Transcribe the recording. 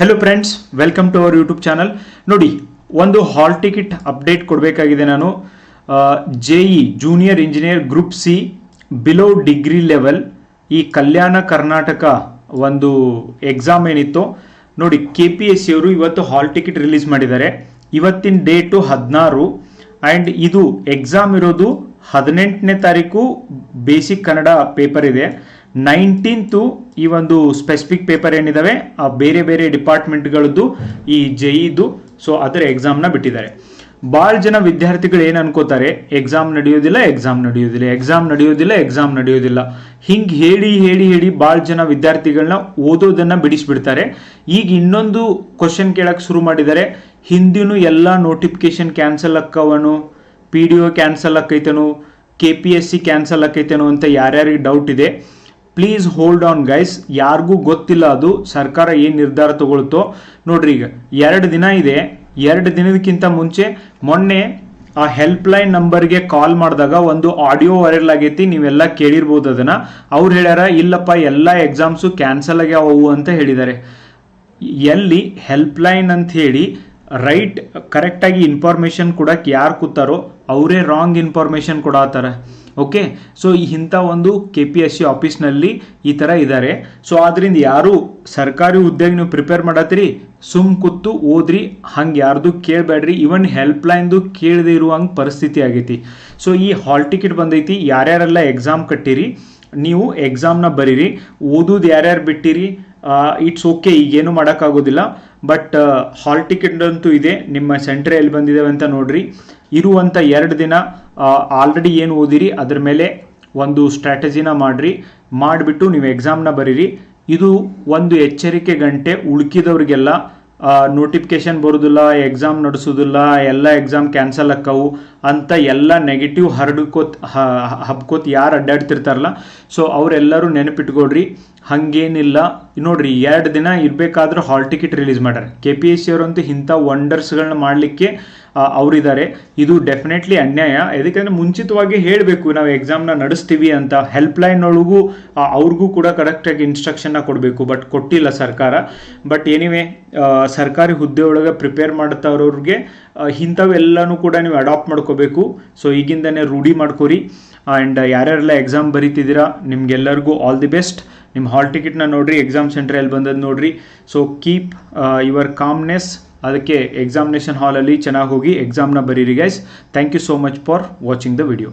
Hello friends welcome to our YouTube channel ನೋಡಿ, ಒಂದು hall ticket update ಕೊಡಬೇಕಾಗಿದೆ ನಾನು. J E junior engineer group C below degree level ಈ ಕಲ್ಯಾಣ ಕರ್ನಾಟಕ ಒಂದು exam ಏನಿತ್ತು. ನೋಡಿ ಕೆ ಪಿ ಎಸ್ ಸಿ ಅವರು ಇವತ್ತು ಹಾಲ್ ಟಿಕೆಟ್ ರಿಲೀಸ್ ಮಾಡಿದ್ದಾರೆ. ಇವತ್ತಿನ ಡೇಟು ಹದಿನಾರು. ಆ್ಯಂಡ್ ಇದು ಎಕ್ಸಾಮ್ ಇರೋದು ಹದಿನೆಂಟನೇ ತಾರೀಕು ಬೇಸಿಕ್ ಕನ್ನಡ ಪೇಪರ್ ಇದೆ. ನೈನ್ಟೀನ್ತು ಈ ಒಂದು ಸ್ಪೆಸಿಫಿಕ್ ಪೇಪರ್ ಏನಿದಾವೆ, ಆ ಬೇರೆ ಬೇರೆ ಡಿಪಾರ್ಟ್ಮೆಂಟ್ಗಳದ್ದು ಈ ಜೆಇದು ಸೊ ಅದರ ಎಕ್ಸಾಮ್ನ ಬಿಟ್ಟಿದ್ದಾರೆ. ಭಾಳ ಜನ ವಿದ್ಯಾರ್ಥಿಗಳು ಏನು ಅನ್ಕೋತಾರೆ ಎಕ್ಸಾಮ್ ನಡೆಯೋದಿಲ್ಲ ಎಕ್ಸಾಮ್ ನಡೆಯೋದಿಲ್ಲ ಎಕ್ಸಾಮ್ ನಡೆಯೋದಿಲ್ಲ ಎಕ್ಸಾಮ್ ನಡೆಯೋದಿಲ್ಲ. ಹಿಂಗೆ ಹೇಳಿ ಹೇಳಿ ಹೇಳಿ ಭಾಳ ಜನ ವಿದ್ಯಾರ್ಥಿಗಳನ್ನ ಓದೋದನ್ನ ಬಿಡಿಸ್ಬಿಡ್ತಾರೆ. ಈಗ ಇನ್ನೊಂದು ಕ್ವಶನ್ ಕೇಳಕ್ಕೆ ಶುರು ಮಾಡಿದ್ದಾರೆ. ಹಿಂದಿನೂ ಎಲ್ಲ ನೋಟಿಫಿಕೇಶನ್ ಕ್ಯಾನ್ಸಲ್ ಅಕ್ಕವನು P D O cancel ಆಕೈತನು K P S C cancel ಆಕೈತೇನೋ ಅಂತ ಯಾರ್ಯಾರಿಗೆ ಡೌಟ್ ಇದೆ ಪ್ಲೀಸ್ ಹೋಲ್ಡ್ ಆನ್ ಗೈಸ್ ಯಾರಿಗೂ ಗೊತ್ತಿಲ್ಲ ಅದು, ಸರ್ಕಾರ ಏನು ನಿರ್ಧಾರ ತಗೊಳ್ತೋ. ನೋಡ್ರಿ ಈಗ, ಎರಡು ದಿನ ಇದೆ. ಎರಡು ದಿನದಕ್ಕಿಂತ ಮುಂಚೆ ಮೊನ್ನೆ ಆ ಹೆಲ್ಪ್ ಲೈನ್ ನಂಬರ್ಗೆ ಕಾಲ್ ಮಾಡಿದಾಗ ಒಂದು ಆಡಿಯೋ ವೈರಲ್ ಆಗೈತಿ, ನೀವೆಲ್ಲ ಕೇಳಿರ್ಬೋದು ಅದನ್ನ. ಅವ್ರು ಹೇಳ್ಯಾರ, ಇಲ್ಲಪ್ಪ, ಎಲ್ಲ ಎಕ್ಸಾಮ್ಸು ಕ್ಯಾನ್ಸಲ್ ಆಗ್ಯಾವವು ಅಂತ ಹೇಳಿದ್ದಾರೆ. ಎಲ್ಲಿ ಹೆಲ್ಪ್ ಲೈನ್ ಅಂತ ಹೇಳಿ ರೈಟ್ ಕರೆಕ್ಟಾಗಿ ಇನ್ಫಾರ್ಮೇಷನ್ ಕೊಡಕ್ಕೆ ಯಾರು ಕೂತಾರೋ, ಅವರೇ ರಾಂಗ್ ಇನ್ಫಾರ್ಮೇಷನ್ ಕೊಡತ್ತಾರ ಓಕೆ ಸೊ ಇಂಥ ಒಂದು ಕೆ ಪಿ ಎಸ್ ಸಿ ಆಫೀಸ್ನಲ್ಲಿ ಈ ಥರ ಇದ್ದಾರೆ ಸೊ ಆದ್ದರಿಂದ ಯಾರು ಸರ್ಕಾರಿ ಹುದ್ದೆಗೆ ನೀವು ಪ್ರಿಪೇರ್ ಮಾಡತ್ತೀರಿ? ಸುಮ್ ಕೂತು ಓದ್ರಿ, ಹಂಗೆ ಯಾರ್ದು ಕೇಳಬೇಡ್ರಿ ಇವನ್ ಹೆಲ್ಪ್ ಲೈನ್ದು ಕೇಳದೆ ಇರುವಂಗೆ ಪರಿಸ್ಥಿತಿ ಆಗೈತಿ. ಸೊ ಈ ಹಾಲ್ ಟಿಕೆಟ್ ಬಂದೈತಿ, ಯಾರ್ಯಾರೆಲ್ಲ ಎಕ್ಸಾಮ್ ಕಟ್ಟಿರಿ, ನೀವು ಎಕ್ಸಾಮ್ನ ಬರೀರಿ, ಓದೋದು ಯಾರ್ಯಾರು ಬಿಟ್ಟಿರಿ ಇಟ್ಸ್ ಓಕೆ ಈಗೇನು ಮಾಡೋಕ್ಕಾಗೋದಿಲ್ಲ. ಬಟ್ ಹಾಲ್ ಟಿಕೆಟ್ ಅಂತೂ ಇದೆ. ನಿಮ್ಮ ಸೆಂಟರ್ ಎಲ್ಲಿ ಬಂದಿದ್ದಾವೆ ಅಂತ ನೋಡ್ರಿ. ಇರುವಂಥ ಎರಡು ದಿನ ಆಲ್ರೆಡಿ ಏನು ಓದಿರಿ, ಅದ್ರ ಮೇಲೆ ಒಂದು ಸ್ಟ್ರಾಟಜಿನ ಮಾಡಿರಿ. ಮಾಡಿಬಿಟ್ಟು ನೀವು ಎಕ್ಸಾಮ್ನ ಬರೀರಿ. ಇದು ಒಂದು ಎಚ್ಚರಿಕೆ ಗಂಟೆ ಉಳ್ಕಿದವ್ರಿಗೆಲ್ಲ ನೋಟಿಫಿಕೇಶನ್ ಬರೋದಿಲ್ಲ ಎಕ್ಸಾಮ್ ನಡೆಸೋದಿಲ್ಲ, ಎಲ್ಲ ಎಕ್ಸಾಮ್ ಕ್ಯಾನ್ಸಲ್ ಆಕ್ಕವು ಅಂತ ಎಲ್ಲ ನೆಗೆಟಿವ್ ಹರಡ್ಕೋತ್ ಹಬ್ಕೋತ್ ಯಾರು ಅಡ್ಡಾಡ್ತಿರ್ತಾರಲ್ಲ ಸೊ ಅವರೆಲ್ಲರೂ ನೆನಪಿಟ್ಕೊಳ್ರಿ, ಹಾಗೇನಿಲ್ಲ. ನೋಡ್ರಿ, ಎರಡು ದಿನ ಇರಬೇಕಾದ್ರೂ ಹಾಲ್ ಟಿಕೆಟ್ ರಿಲೀಸ್ ಮಾಡ್ಯಾರ. ಕೆ ಪಿ ಎಸ್ ಸಿ ಅವರಂತೂ ಇಂಥ ವಂಡರ್ಸ್ಗಳನ್ನ ಮಾಡಲಿಕ್ಕೆ ಅವರಿದ್ದಾರೆ. ಇದು ಡೆಫಿನೆಟ್ಲಿ ಅನ್ಯಾಯ. ಯಾಕಂದ್ರೆ ಮುಂಚಿತವಾಗಿ ಹೇಳಬೇಕು, ನಾವು ಎಕ್ಸಾಮ್ನ ನಡೆಸ್ತೀವಿ ಅಂತ. ಹೆಲ್ಪ್ ಲೈನ್ ಒಳಗೂ ಅವ್ರಿಗೂ ಕೂಡ ಕರೆಕ್ಟಾಗಿ ಇನ್ಸ್ಟ್ರಕ್ಷನ್ನ ಕೊಡಬೇಕು ಬಟ್ ಕೊಟ್ಟಿಲ್ಲ ಸರ್ಕಾರ. ಬಟ್ ಎನಿವೆ ಸರ್ಕಾರಿ ಹುದ್ದೆ ಒಳಗೆ ಪ್ರಿಪೇರ್ ಮಾಡ್ತಾವ್ರವ್ರಿಗೆ ಇಂಥವೆಲ್ಲನೂ ಕೂಡ ನೀವು ಅಡಾಪ್ಟ್ ಮಾಡ್ಕೋಬೇಕು. ಸೊ ಈಗಿಂದನೇ ರೂಢಿ ಮಾಡ್ಕೊರಿ. ಆ್ಯಂಡ್ ಯಾರ್ಯಾರೆಲ್ಲ ಎಕ್ಸಾಮ್ ಬರೀತಿದ್ದೀರಾ, ನಿಮ್ಗೆಲ್ಲರಿಗೂ ಆಲ್ ದಿ ಬೆಸ್ಟ್ ನಿಮ್ಮ ಹಾಲ್ ಟಿಕೆಟ್ನ ನೋಡಿರಿ ಎಕ್ಸಾಮ್ ಸೆಂಟ್ರಲ್ಲಿ ಬಂದದ್ದು ನೋಡಿರಿ. ಸೊ ಕೀಪ್ ಯುವರ್ ಕಾಮ್ನೆಸ್ ಅದಕ್ಕೆ ಎಕ್ಸಾಮಿನೇಷನ್ ಹಾಲಲ್ಲಿ ಚೆನ್ನಾಗಿ ಹೋಗಿ ಎಕ್ಸಾಮ್ನ ಬರೀರಿ guys thank you so much for watching the video